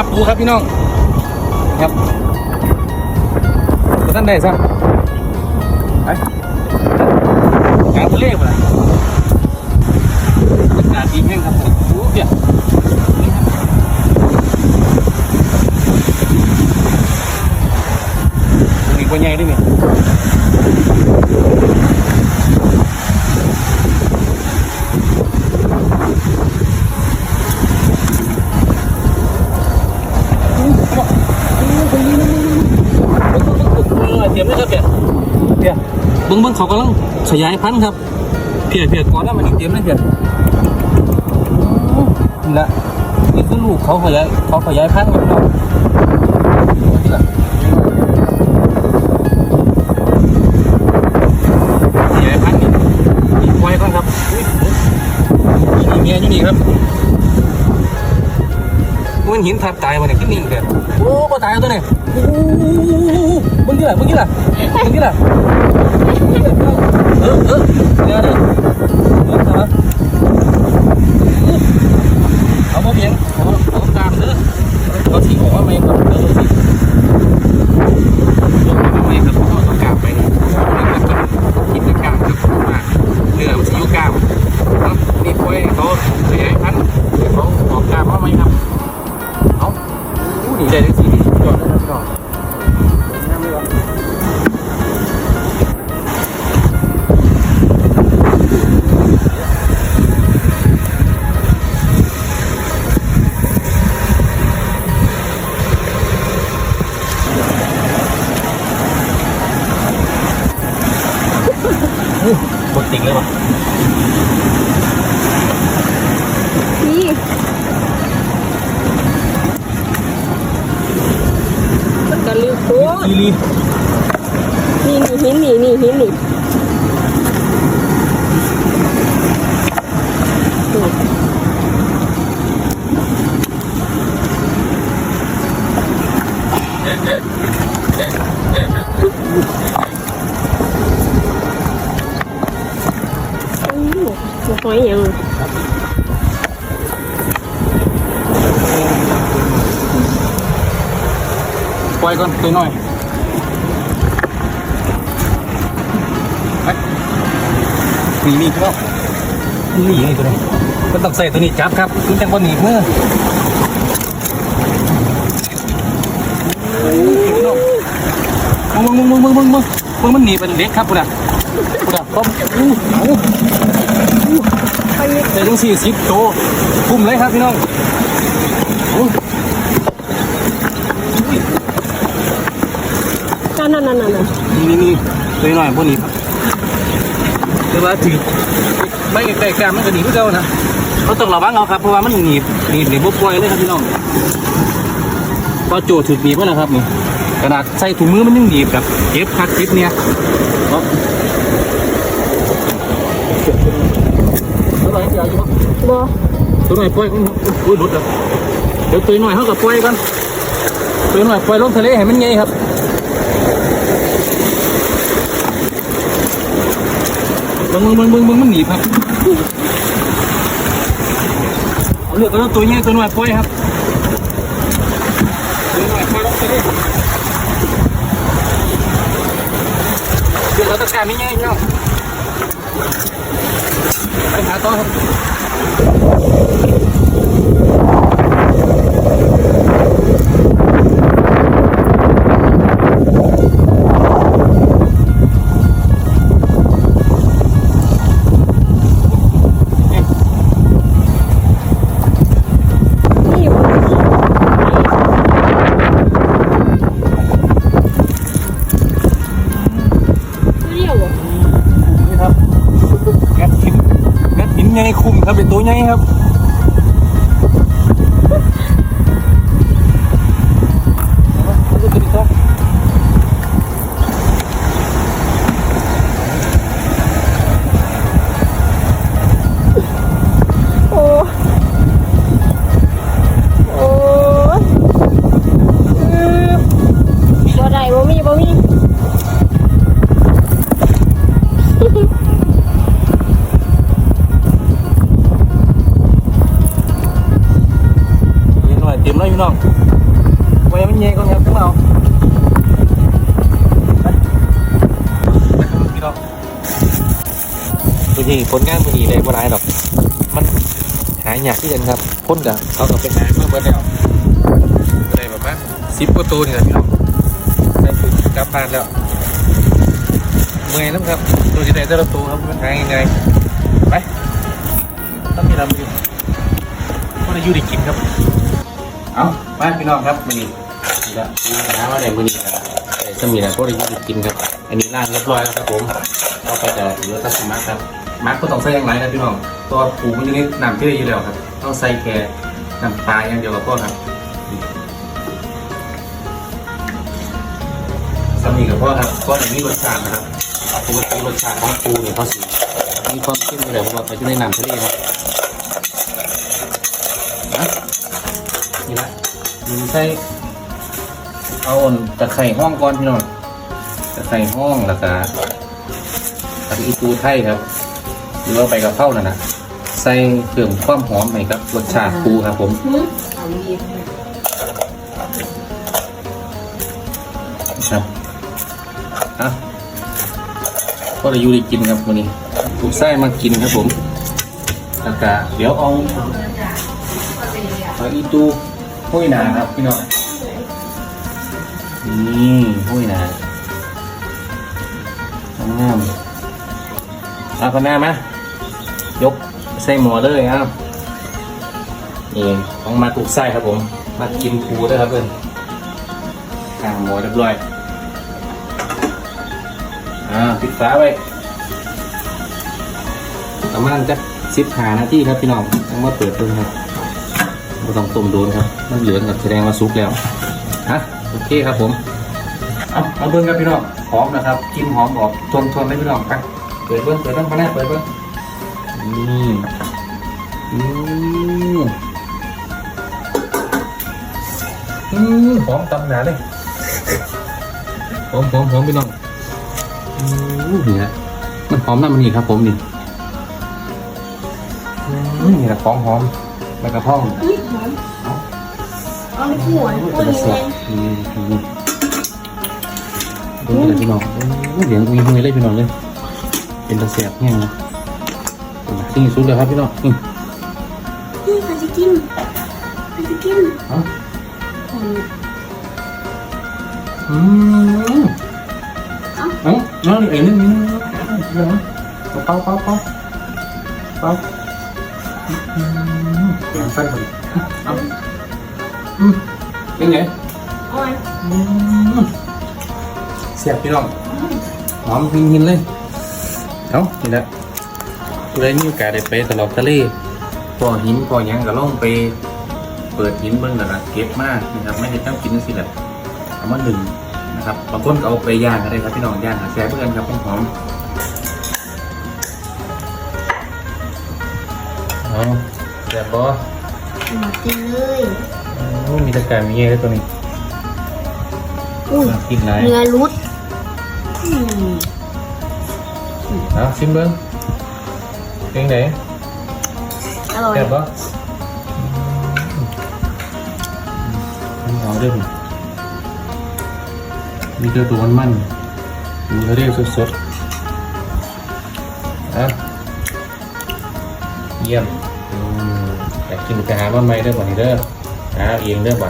าหาปูครับพี่น้องครับตัวท่านได้ซะไปกลางทะเลมาเลยอากาศดีแห้งครับผมโอ้เดี๋ยวนี่ครับมีกว่าใหญ่ด้วยนี่เออเตรียมเลยครับเดี๋ยว เดี๋ยเบิ้งเบิ้งเขากำลังขยายพันธุ์ครับ เพียเพียก่อนแล้วมันอีเตรียมเลยเพียนี่ละนี่คือลูกเขาขยายเขาขยายพันธุ์ครัน้องนี่ล่ะขยายพันธุ์นี่นี่ปล่อยก่อนครับอุ้ยนี่เมียอยู่นี่ครับมันหินทับตายมาเนี่ยขึ้นนิ่เดียวโอ้ก็ตายแล้วตัวเนี่ย โอ้โหมึงกี่ล่ะมึงกี่ล่ะมึงกี่ล่ะเออเออเดี๋ยวเดี๋ยวเออเอาเอามาเพียงเอาเอาตามเด้อ ลืมโคตรซีรีนี่นี่หินนี่นี่หินนี่อู้หูหอยหยังปล่อยก่อนตัวน้อย นี่นี่ครับนี่นี่ตัวนี้ก็ต้องใส่ตัวนี้จับครับถึงจังบนหนีบมือมึงมึงมึงมึงมึงมึงมึงมันหนีเป็นเล็กครับคุณอะคุณอะต้มอู้อู้อู้ใส่ถึงสี่สิบโตคุ้มเลยครับพี่น้องนั่นนั่นนั่นนั่นนี่นี่นี่ตัวหน่อยพวกนี้ครับ เดี๋ยวว่าถือไม่ไกลๆกันมันก็หนีพวกเจ้านะเราต้องระวังเอาครับเพราะว่ามันหนีบหนีบหนีบปล่อยเลยครับพี่น้องพอโจทย์ถูกหนีบแล้วนะครับนี่ขนาดใส่ถุงมือมันยังหนีบแบบเจ็บคัดเจ็บเนี่ยเนาะตัวหน่อยเดี๋ยวอยู่บ่ตัวหน่อยปล่อยกันอุ้ยหลุดแล้วเดี๋ยวตัวหน่อยเขากับปล่อยกันตัวหน่อยปล่อยลงทะเลให้มันใหญ่ครับ มึงมึงมึงมึงมึงมันหนีครับเลือกตัวตัวนี้ตัวหน่อยปล่อยครับตัวหน่อยปล่อยลงไปเลยเดี๋ยวเราตะการไม่ง่ายเนาะไปหาต่อครับ ยังไงคุ้มครับเป็นตัวใหญ่ครับ ก่อนครับขึ้นมาเอาไปนะครับพี่น้องตัวนี้ผลงานมือนี้เลยบ่ร้ายดอก มันหายากที่กันครับพ่นกับเขากับไปหาเมื่อเบิร์ดแล้วได้ประมาณสิบกว่าตัวนี่แหละพี่น้องได้ฝึกกลับบ้านแล้วเมื่อยน้ำครับตัวที่ไหนแต่ละตัวครับมันหายยังไงไปต้องมีลำอยู่ก็ได้อยู่ได้กินครับ เอาไปพี่น้องครับมือนี้แล้วน้ำอะไรมือนี้นะไอ้สมีนะก็ได้อยู่ได้กินครับ อันนี้ล่างเรียบร้อยแล้วครับผมเราก็จะเหลือแตัสมาร์ครับมาร์กก็ต้องใส่อย่างไรนะพี่น้องตัวปูมันอยู่ในน้ำที่ได้อยู่แล้วครับ ต้องใส่แค่น้ำปลาอย่างเดียวกับพ่อครับสมีกับพ่อครับก็อย่างนี้รสชาตินะครับปกติรสชาติของปูเนี่ยเขาสิมีความเข้มอยู่แล้วเพราะว่าเขาอยู่ในน้ำทะเลครับ ข่เอาตะไคร่ห้องก่อนพี่น้องตะไคร่ห้องแล้วก็ตะอีปูไทยครับหรือว่าไปกับเข้านั่นนะใส่เพิ่มความหอมให้ครับรสชาติปูครับผมหืมครับอะก็เลยอยู่ได้กินครับวันนี้ถูกไส้มากินครับผมแล้วก็เดี๋ยวเอาเอาอีตู ห้วยหนาครับพี่น้องนี่ห้วยหนางามเอาคนหน้ามายกใส่หมอเลยครับนี่ของมาถูกไส้ครับผม มากินปูด้วยครับเพื่อนกางหมูเรียบร้อยอ่าปิดฝาไว้ประมาณจะสิบหานาทีครับพี่น้องต้องมาเปิดดูครับ ไม่ต้องต้มโดนครับมันเหลืองกับแสดงว่าสุกแล้วฮะโอเคครับผมเอาเอาเบิ้งครับพี่น้องหอมนะครับกินหอมออกทนทนๆเลยพี่น้องไปเปิดเบิ้งเปิดเบิ้งมาแน่เปิดเบิ้งนี่อืมอืมหอมตำหนาเลยหอมหอมหอมพี่น้องอืมนี่นะมันหอมน้ำมันนี่ครับผมนี่อืมนี่แหละของหอม ใบกระเพราอุ๊ยหอมเอาในหัวหัวจะนี้แสเลบยนี่นี่ดูเลยพี่น้องโอ้ยเหลืองอุ้ยหุยเลยพี่น้องเลย เป็นตะแสบแห้งนะสิ่สุดเลยครับพี่น้องนี่นี่ใครจะกินใครจะกินเอาหอมอืมเอ้าน้องนี่เอ็นนี่นี่นี่เป้าเป้าเป้าเป้าอืม เสียงสั้นพอดีเอาอืมเป็นไงเอ่อยเสียบพี่น้องหอมหินหินเลยเอ้านี่แหละเลยมีโอกาสได้ไปตลอดทะเลพอหินพอยังก็ล่องไป เปิดหินเบิ้งแล้วนะเก็บมากนะครับ ไม่ได้ตั้งกินสิแหละเอามาหนึ่งนะครับบางคนก็เอาไปย่างก็ได้ครับพี่น้องย่างแซ่บเพื่อนครับหอม เอาแซ่บบ่มากินเลยโอ้มีตะการมีเงี้ยตัวนี้อุ้ยน่ากินไรเนื้อรุดอืมเอาชิมเบิ้งเป็นไงอร่อยแซ่บบ่มันเอาด้วยผมมีตัวตัวมันมันๆมีเรียกสดๆอะเยี่ยมอืมอยา กินไปหามานไม้เด้อบ่นี้เด้อหาเองเด้อบ่